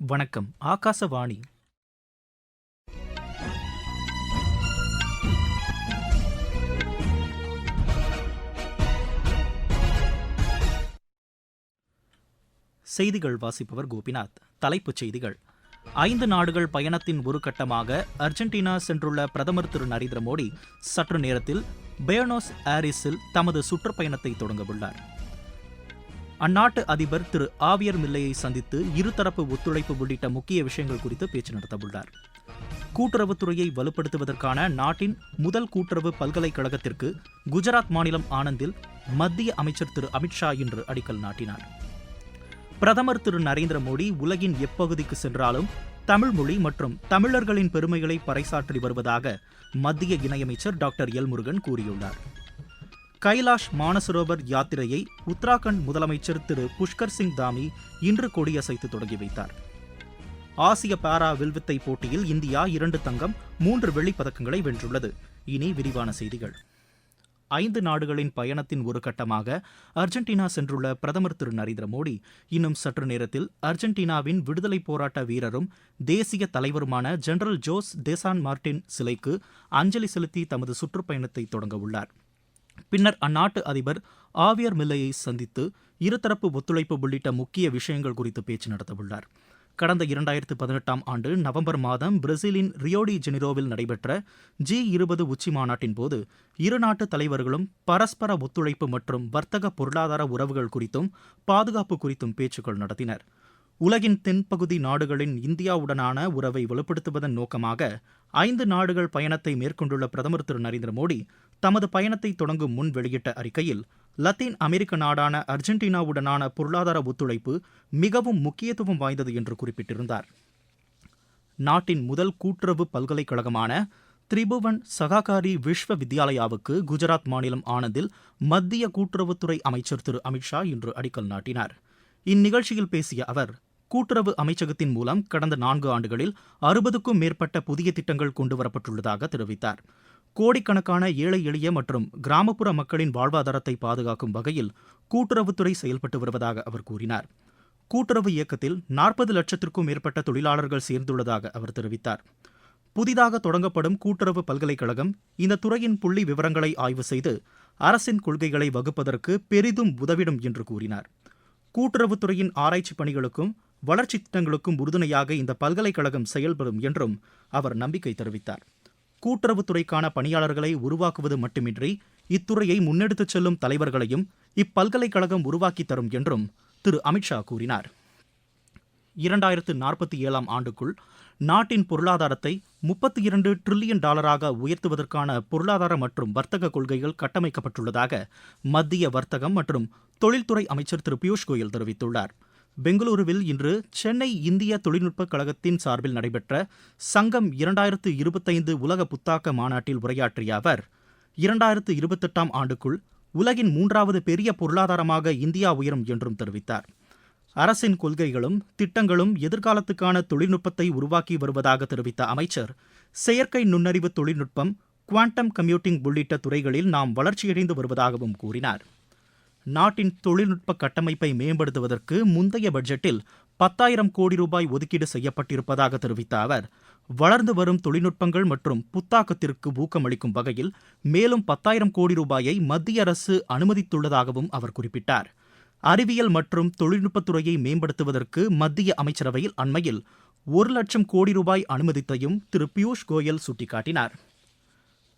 வணக்கம். ஆகாசவாணி. செய்திகள் வாசிப்பவர் கோபிநாத். தலைப்புச் செய்திகள். ஐந்து நாடுகள் பயணத்தின் ஒரு கட்டமாக அர்ஜென்டினா சென்றுள்ள பிரதமர் திரு நரேந்திர மோடி சற்று நேரத்தில் பேனோஸ் ஆரிஸில் தமது சுற்றுப்பயணத்தை தொடங்கவுள்ளார் அந்நாட்டு அதிபர் திரு ஆவியர் மில்லையை சந்தித்து இருதரப்பு ஒத்துழைப்பு உள்ளிட்ட முக்கிய விஷயங்கள் குறித்து பேச்சு நடத்தவுள்ளார். கூட்டுறவுத்துறையை வலுப்படுத்துவதற்கான நாட்டின் முதல் கூட்டுறவு பல்கலைக்கழகத்திற்கு குஜராத் மாநிலம் ஆனந்தில் மத்திய அமைச்சர் திரு அமித்ஷா இன்று அடிக்கல் நாட்டினார். பிரதமர் திரு நரேந்திர மோடி உலகின் எப்பகுதிக்கு சென்றாலும் தமிழ் மொழி மற்றும் தமிழர்களின் பெருமைகளை பறைசாற்றி வருவதாக மத்திய இணையமைச்சர் டாக்டர் எல் முருகன் கூறியுள்ளார். கைலாஷ் மானசரோவர் யாத்திரையை உத்தராகண்ட் முதலமைச்சர் திரு புஷ்கர் சிங் தாமி இன்று கொடியசைத்து தொடங்கி வைத்தார். ஆசிய பாரா வில்வித்தை போட்டியில் இந்தியா இரண்டு தங்கம் மூன்று வெள்ளிப் பதக்கங்களை வென்றுள்ளது. இனி விரிவான செய்திகள். ஐந்து நாடுகளின் பயணத்தின் ஒரு கட்டமாக அர்ஜென்டினா சென்றுள்ள பிரதமர் திரு நரேந்திர மோடி இன்னும் சற்று நேரத்தில் அர்ஜென்டினாவின் விடுதலைப் போராட்ட வீரரும் தேசிய தலைவருமான ஜெனரல் ஜோஸ் தேசான் மார்டின் சிலைக்கு அஞ்சலி செலுத்தி தமது சுற்றுப்பயணத்தை தொடங்க உள்ளார். பின்னர் அந்நாட்டு அதிபர் ஆவியர் மில்லையை சந்தித்து இருதரப்பு ஒத்துழைப்பு உள்ளிட்ட முக்கிய விஷயங்கள் குறித்து பேச்சு நடத்தவுள்ளார். கடந்த இரண்டாயிரத்து பதினெட்டாம் ஆண்டு நவம்பர் மாதம் பிரேசிலின் ரியோடி ஜெனிரோவில் நடைபெற்ற ஜி இருபது உச்சி மாநாட்டின் போது இரு நாட்டு தலைவர்களும் பரஸ்பர ஒத்துழைப்பு மற்றும் வர்த்தக பொருளாதார உறவுகள் குறித்தும் பாதுகாப்பு குறித்தும் பேச்சுக்கள் நடத்தினர். உலகின் தென்பகுதி நாடுகளின் இந்தியாவுடனான உறவை வலுப்படுத்துவதன் நோக்கமாக ஐந்து நாடுகள் பயணத்தை மேற்கொண்டுள்ள பிரதமர் திரு நரேந்திர மோடி தமது பயணத்தை தொடங்கும் முன் வெளியிட்ட அறிக்கையில் லத்தீன் அமெரிக்க நாடான அர்ஜென்டினாவுடனான பொருளாதார ஒத்துழைப்பு மிகவும் முக்கியத்துவம் வாய்ந்தது என்று குறிப்பிட்டிருந்தார். நாட்டின் முதல் கூட்டுறவு பல்கலைக்கழகமான திரிபுவன் சகாகாரி விஸ்வ வித்யாலயாவுக்கு குஜராத் மாநிலம் ஆனந்தில் மத்திய கூட்டுறவுத்துறை அமைச்சர் திரு அமித்ஷா இன்று அடிக்கல் நாட்டினார். இந்நிகழ்ச்சியில் பேசிய அவர் கூட்டுறவு அமைச்சகத்தின் மூலம் கடந்த நான்கு ஆண்டுகளில் அறுபதுக்கும் மேற்பட்ட புதிய திட்டங்கள் கொண்டுவரப்பட்டுள்ளதாக தெரிவித்தார். கோடிக்கணக்கான ஏழை எளிய மற்றும் கிராமப்புற மக்களின் வாழ்வாதாரத்தை பாதுகாக்கும் வகையில் கூட்டுறவுத்துறை செயல்பட்டு வருவதாக அவர் கூறினார். கூட்டுறவு இயக்கத்தில் நாற்பது லட்சத்திற்கும் மேற்பட்ட தொழிலாளர்கள் சேர்ந்துள்ளதாக அவர் தெரிவித்தார். புதிதாக தொடங்கப்படும் கூட்டுறவு பல்கலைக்கழகம் இந்த துறையின் புள்ளி விவரங்களை ஆய்வு செய்து அரசின் கொள்கைகளை வகுப்பதற்கு பெரிதும் உதவிடும் என்று கூறினார். கூட்டுறவுத்துறையின் ஆராய்ச்சி பணிகளுக்கும் வளர்ச்சி திட்டங்களுக்கும் உறுதுணையாக இந்த பல்கலைக்கழகம் செயல்படும் என்றும் அவர் நம்பிக்கை தெரிவித்தார். கூட்டுறவுத்துறைக்கான பணியாளர்களை உருவாக்குவது மட்டுமின்றி இத்துறையை முன்னெடுத்துச் செல்லும் தலைவர்களையும் இப்பல்கலைக்கழகம் உருவாக்கி தரும் என்றும் திரு. அமித்ஷா கூறினார். இரண்டாயிரத்து நாற்பத்தி ஏழாம் ஆண்டுக்குள் நாட்டின் பொருளாதாரத்தை முப்பத்தி இரண்டு டிரில்லியன் டாலராக உயர்த்துவதற்கான பொருளாதார மற்றும் வர்த்தக கொள்கைகள் கட்டமைக்கப்பட்டுள்ளதாக மத்திய வர்த்தகம் மற்றும் தொழில்துறை அமைச்சர் திரு. பியூஷ் கோயல் தெரிவித்துள்ளார். பெங்களூருவில் இன்று சென்னை இந்திய தொழில்நுட்பக் கழகத்தின் சார்பில் நடைபெற்ற சங்கம் இரண்டாயிரத்து இருபத்தைந்து உலக புத்தாக்க மாநாட்டில் உரையாற்றிய அவர் இரண்டாயிரத்து இருபத்தெட்டாம் ஆண்டுக்குள் உலகின் மூன்றாவது பெரிய பொருளாதாரமாக இந்தியா உயரும் என்றும் தெரிவித்தார். அரசின் கொள்கைகளும் திட்டங்களும் எதிர்காலத்துக்கான தொழில்நுட்பத்தை உருவாக்கி வருவதாக தெரிவித்த அமைச்சர் செயற்கை நுண்ணறிவு தொழில்நுட்பம் குவாண்டம் கம்ப்யூட்டிங் உள்ளிட்ட துறைகளில் நாம் வளர்ச்சியடைந்து வருவதாகவும் கூறினார். நாட்டின் தொழில்நுட்ப கட்டமைப்பை மேம்படுத்துவதற்கு முந்தைய பட்ஜெட்டில் பத்தாயிரம் கோடி ரூபாய் ஒதுக்கீடு செய்யப்பட்டிருப்பதாக தெரிவித்த அவர் வளர்ந்து வரும் தொழில்நுட்பங்கள் மற்றும் புத்தாக்கத்திற்கு ஊக்கமளிக்கும் வகையில் மேலும் பத்தாயிரம் கோடி ரூபாயை மத்திய அரசு அனுமதித்துள்ளதாகவும் அவர் குறிப்பிட்டார். அறிவியல் மற்றும் தொழில்நுட்பத்துறையை மேம்படுத்துவதற்கு மத்திய அமைச்சரவையில் அண்மையில் ஒரு லட்சம் கோடி ரூபாய் அனுமதித்தையும் திரு பியூஷ் கோயல் சுட்டிக்காட்டினார்.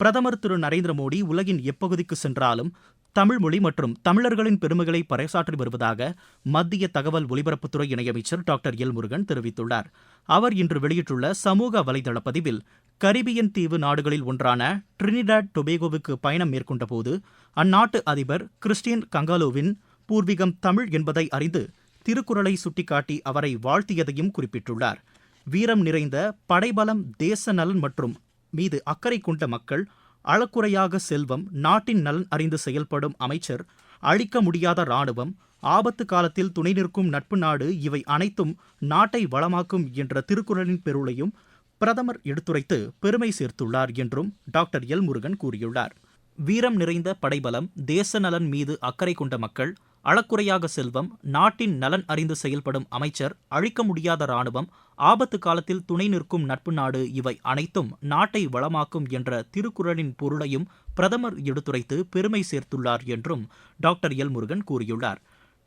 பிரதமர் திரு நரேந்திர மோடி உலகின் எப்பகுதிக்கு சென்றாலும் தமிழ் மொழி மற்றும் தமிழர்களின் பெருமைகளை பறைசாற்றி வருவதாக மத்திய தகவல் ஒலிபரப்புத்துறை இணையமைச்சர் டாக்டர் எல் முருகன் தெரிவித்துள்ளார். அவர் இன்று வெளியிட்டுள்ள சமூக வலைதள பதிவில் கரிபியன் தீவு நாடுகளில் ஒன்றான ட்ரினிடாட் டொபேகோவுக்கு பயணம் மேற்கொண்டபோது அந்நாட்டு அதிபர் கிறிஸ்டியன் கங்காலோவின் பூர்வீகம் தமிழ் என்பதை அறிந்து திருக்குறளை சுட்டிக்காட்டி அவரை வாழ்த்தியதையும் குறிப்பிட்டுள்ளார். வீரம் நிறைந்த படைபலம் தேச நலன் மற்றும் மீது அக்கறை கொண்ட மக்கள் அளக்குறையாக செல்வம் நாட்டின் நலன் அறிந்து செயல்படும் அமைச்சர் அழிக்க முடியாத இராணுவம் ஆபத்து காலத்தில் துணை நிற்கும் நட்பு நாடு இவை அனைத்தும் நாட்டை வளமாக்கும் என்ற திருக்குறளின் பெருளையும் பிரதமர் எடுத்துரைத்து பெருமை சேர்த்துள்ளார் என்றும் டாக்டர் எல் முருகன் கூறியுள்ளார். வீரம் நிறைந்த படைபலம் தேச நலன் மீது அக்கறை கொண்ட மக்கள் அளக்குறையாக செல்வம் நாட்டின் நலன் அறிந்து செயல்படும் அமைச்சர் அழிக்க முடியாத ராணுவம் ஆபத்து காலத்தில் துணை நிற்கும் நட்பு நாடு இவை அனைத்தும் நாட்டை வளமாக்கும் என்ற திருக்குறளின் பொருளையும் பிரதமர் எடுத்துரைத்து பெருமை சேர்த்துள்ளார் என்றும் டாக்டர் எல் முருகன் கூறியுள்ளார்.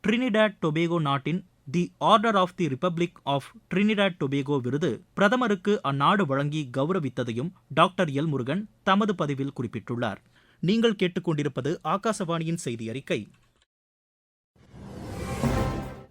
ட்ரினிடாட் டொபேகோ நாட்டின் the order of the republic of Trinidad Tobago விருது பிரதமருக்கு அந்நாடு வழங்கி கௌரவித்ததையும் டாக்டர் எல் முருகன் தமது பதிவில் குறிப்பிட்டுள்ளார். நீங்கள் கேட்டுக்கொண்டிருப்பது ஆகாசவாணியின் செய்தி அறிக்கை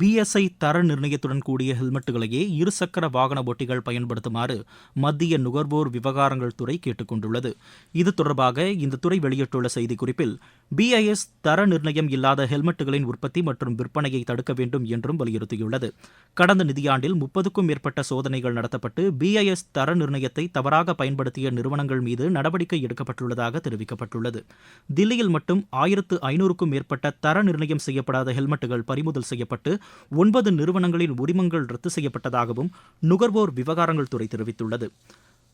பிஎஸ்ஐ தர நிர்ணயத்துடன் கூடிய ஹெல்மெட்டுகளையே இருசக்கர வாகன ஓட்டிகள் பயன்படுத்துமாறு மத்திய நுகர்வோர் விவகாரங்கள் துறை கேட்டுக் கொண்டுள்ளது இது தொடர்பாக இந்த துறை வெளியிட்டுள்ள செய்திக்குறிப்பில் பிஐஎஸ் தர நிர்ணயம் இல்லாத ஹெல்மெட்டுகளின் உற்பத்தி மற்றும் விற்பனையை தடுக்க வேண்டும் என்றும் வலியுறுத்தியுள்ளது. கடந்த நிதியாண்டில் முப்பதுக்கும் மேற்பட்ட சோதனைகள் நடத்தப்பட்டு பிஐஎஸ் தர நிர்ணயத்தை தவறாக பயன்படுத்திய நிறுவனங்கள் மீது நடவடிக்கை எடுக்கப்பட்டுள்ளதாக தெரிவிக்கப்பட்டுள்ளது. தில்லியில் மட்டும் ஆயிரத்து ஐநூறுக்கும் மேற்பட்ட தர நிர்ணயம் செய்யப்படாத ஹெல்மெட்டுகள் பறிமுதல் செய்யப்பட்டு ஒன்பது நிறுவனங்களின் உரிமங்கள் ரத்து செய்யப்பட்டதாகவும் நுகர்வோர் விவகாரங்கள் துறை தெரிவித்துள்ளது.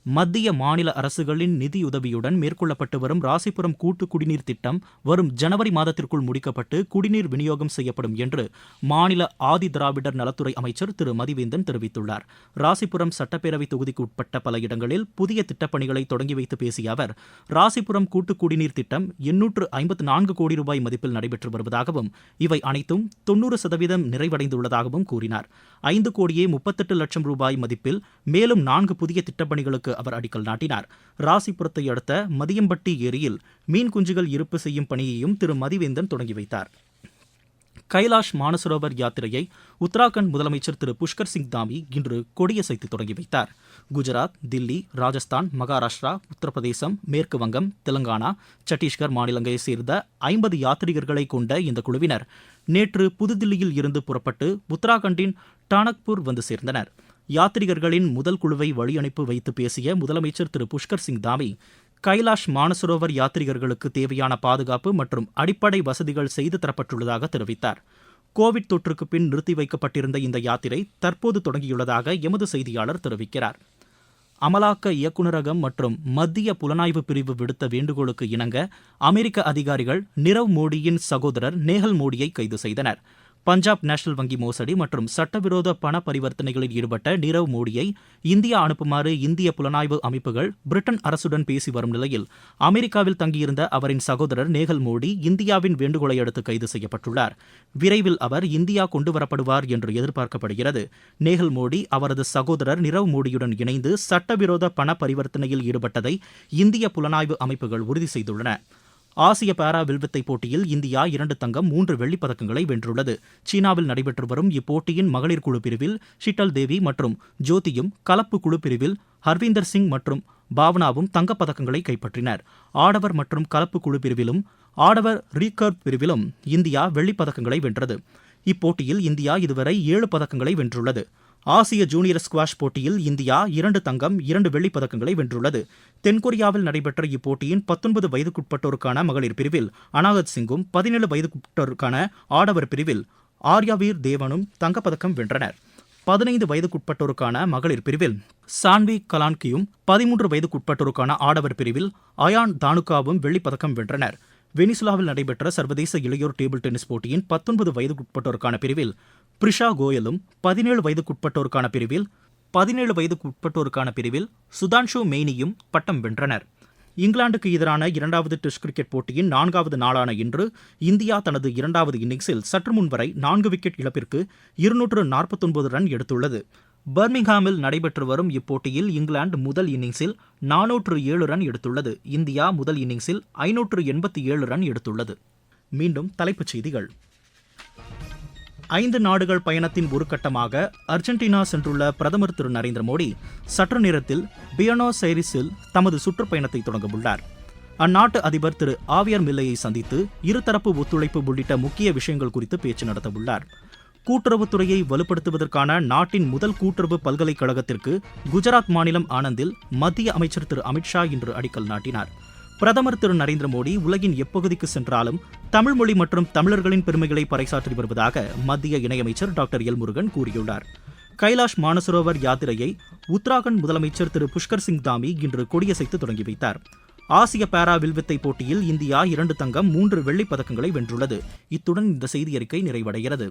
மத்திய மாநில அரசுகளின் நிதியுதவியுடன் மேற்கொள்ளப்பட்டு வரும் ராசிபுரம் கூட்டு குடிநீர் திட்டம் வரும் ஜனவரி மாதத்திற்குள் முடிக்கப்பட்டு குடிநீர் விநியோகம் செய்யப்படும் என்று மாநில ஆதி திராவிடர் நலத்துறை அமைச்சர் திரு. மதிவேந்தன் தெரிவித்துள்ளார். ராசிபுரம் சட்டப்பேரவை தொகுதிக்கு உட்பட்ட பல இடங்களில் புதிய திட்டப்பணிகளை தொடங்கி வைத்து பேசிய அவர் ராசிபுரம் கூட்டு குடிநீர் திட்டம் எண்ணூற்று ஐம்பத்து நான்கு கோடி ரூபாய் மதிப்பில் நடைபெற்று வருவதாகவும் இவை அனைத்தும் தொன்னூறு சதவீதம் நிறைவடைந்துள்ளதாகவும் கூறினார். ஐந்து கோடியே முப்பத்தெட்டு லட்சம் ரூபாய் மதிப்பில் மேலும் நான்கு புதிய திட்டப்பணிகளுக்கு அவர் அடிக்கல் நாட்டினார். ராசிபுரத்தை அடுத்த மதியம்பட்டி ஏரியில் மீன் குஞ்சுகள் இருப்பு செய்யும் பணியையும் திரு மதிவேந்தன் தொடங்கி வைத்தார். கைலாஷ் மானசரோவர் யாத்திரையை உத்தராகண்ட் முதலமைச்சர் திரு புஷ்கர் சிங் தாமி இன்று கொடியசைத்து தொடங்கி வைத்தார். குஜராத் தில்லி ராஜஸ்தான் மகாராஷ்டிரா உத்தரப்பிரதேசம் மேற்கு வங்கம் தெலங்கானா சத்தீஸ்கர் மாநிலங்களைச் சேர்ந்த ஐம்பது யாத்ரீகர்களை கொண்ட இந்த குழுவினர் நேற்று புதுதில்லியில் இருந்து புறப்பட்டு உத்தராகண்டின் டானக்பூர் வந்து சேர்ந்தனர். யாத்ரிகர்களின் முதல் குழுவை வழியனுப்பி வைத்து பேசிய முதலமைச்சர் திரு புஷ்கர் சிங் தாமி கைலாஷ் மானசரோவர் யாத்ரிகர்களுக்கு தேவையான பாதுகாப்பு மற்றும் அடிப்படை வசதிகள் செய்து தரப்பட்டுள்ளதாக தெரிவித்தார். கோவிட் தொற்றுக்கு பின் நிறுத்தி வைக்கப்பட்டிருந்த இந்த யாத்திரை தற்போது தொடங்கியுள்ளதாக எமது செய்தியாளர் தெரிவிக்கிறார். அமலாக்க இயக்குநரகம் மற்றும் மத்திய புலனாய்வு பிரிவு விடுத்த வேண்டுகோளுக்கு இணங்க அமெரிக்க அதிகாரிகள் நிரவ் மோடியின் சகோதரர் நேஹல் மோடியை கைது செய்தனர். பஞ்சாப் நேஷனல் வங்கி மோசடி மற்றும் சட்டவிரோத பண பரிவர்த்தனைகளில் ஈடுபட்ட நீரவ் மோடியை இந்தியா அனுப்புமாறு இந்திய புலனாய்வு அமைப்புகள் பிரிட்டன் அரசுடன் பேசி வரும் நிலையில் அமெரிக்காவில் தங்கியிருந்த அவரின் சகோதரர் நேகல் மோடி இந்தியாவின் வேண்டுகோளை அடுத்து கைது செய்யப்பட்டுள்ளார். விரைவில் அவர் இந்தியா கொண்டுவரப்படுவார் என்று எதிர்பார்க்கப்படுகிறது. நேகல் மோடி அவரது சகோதரர் நிரவ் மோடியுடன் இணைந்து சட்டவிரோத பண பரிவர்த்தனையில் ஈடுபட்டதை இந்திய புலனாய்வு அமைப்புகள் உறுதி செய்துள்ளன. ஆசிய பாரா வில்வித்தை போட்டியில் இந்தியா இரண்டு தங்கம் மூன்று வெள்ளிப் பதக்கங்களை வென்றுள்ளது. சீனாவில் நடைபெற்று வரும் இப்போட்டியின் மகளிர் குழு பிரிவில் ஷிட்டல் தேவி மற்றும் ஜோதியும் கலப்பு குழு பிரிவில் ஹர்வீந்தர் சிங் மற்றும் பாவனாவும் தங்கப்பதக்கங்களை கைப்பற்றினர். ஆடவர் மற்றும் கலப்பு குழு பிரிவிலும் ஆடவர் ரீகர்வ் பிரிவிலும் இந்தியா வெள்ளிப் பதக்கங்களை வென்றது. இப்போட்டியில் இந்தியா இதுவரை ஏழு பதக்கங்களை வென்றுள்ளது. ஆசிய ஜூனியர் ஸ்குவாஷ் போட்டியில் இந்தியா இரண்டு தங்கம் இரண்டு வெள்ளிப் பதக்கங்களை வென்றுள்ளது. தென்கொரியாவில் நடைபெற்ற இப்போட்டியின் பத்தொன்பது வயதுக்குட்பட்டோருக்கான மகளிர் பிரிவில் அனாகத் சிங்கும் பதினேழு வயதுக்குட்பட்டோருக்கான ஆடவர் பிரிவில் ஆர்யாவீர் தேவனும் தங்கப்பதக்கம் வென்றனர். பதினைந்து வயதுக்குட்பட்டோருக்கான மகளிர் பிரிவில் சான்வி கலான்கியும் பதிமூன்று வயதுக்குட்பட்டோருக்கான ஆடவர் பிரிவில் அயான் தானுகாவும் வெள்ளிப் பதக்கம் வென்றனர். வெனிசுலாவில் நடைபெற்ற சர்வதேச இளையோர் டேபிள் டென்னிஸ் போட்டியின் பத்தொன்பது வயதுக்குட்பட்டோருக்கான பிரிவில் பிரிஷா கோயலும் பதினேழு வயதுக்குட்பட்டோருக்கான பிரிவில் பதினேழு வயதுக்குட்பட்டோருக்கான பிரிவில் சுதான்ஷு மெய்னியும் பட்டம் வென்றனர். இங்கிலாந்துக்கு எதிரான இரண்டாவது டெஸ்ட் கிரிக்கெட் போட்டியின் நான்காவது நாளான இன்று இந்தியா தனது இரண்டாவது இன்னிங்ஸில் சற்று முன் வரை நான்கு விக்கெட் இழப்பிற்கு இருநூற்று நாற்பத்தொன்பது ரன் எடுத்துள்ளது. பர்மிங்ஹாமில் நடைபெற்று வரும் இப்போட்டியில் இங்கிலாந்து முதல் இன்னிங்ஸில் நானூற்று ஏழு ரன் எடுத்துள்ளது. இந்தியா முதல் இன்னிங்ஸில் ஐநூற்று எண்பத்தி ஏழு ரன் எடுத்துள்ளது. மீண்டும் தலைப்புச் செய்திகள். ஐந்து நாடுகள் பயணத்தின் ஒரு கட்டமாக அர்ஜென்டினா சென்றுள்ள பிரதமர் திரு நரேந்திர மோடி சற்று நேரத்தில் பியனோ சைரிஸில் தமது சுற்றுப்பயணத்தை தொடங்கவுள்ளார் அந்நாட்டு அதிபர் திரு ஆவியர் மில்லையை சந்தித்து இருதரப்பு ஒத்துழைப்பு உள்ளிட்ட முக்கிய விஷயங்கள் குறித்து பேச்சு நடத்தவுள்ளார் கூட்டுறவுத்துறையை வலுப்படுத்துவதற்கான நாட்டின் முதல் கூட்டுறவு பல்கலைக்கழகத்திற்கு குஜராத் மாநிலம் ஆனந்தில் மத்திய அமைச்சர் திரு அமித்ஷா இன்று அடிக்கல் நாட்டினார். பிரதமர் திரு நரேந்திர மோடி உலகின் எப்பகுதிக்கு சென்றாலும் தமிழ் மொழி மற்றும் தமிழர்களின் பெருமைகளை பறைசாற்றி வருவதாக மத்திய இணையமைச்சர் டாக்டர் எல் முருகன் கூறியுள்ளார். கைலாஷ் மானசரோவர் யாத்திரையை உத்தராகண்ட் முதலமைச்சர் திரு புஷ்கர் சிங் தாமி இன்று கொடியசைத்து தொடங்கி வைத்தார். ஆசிய பாரா வில்வித்தை போட்டியில் இந்தியா இரண்டு தங்கம் மூன்று வெள்ளிப் பதக்கங்களை வென்றுள்ளது. இத்துடன் இந்த செய்தியறிக்கை நிறைவடைகிறது.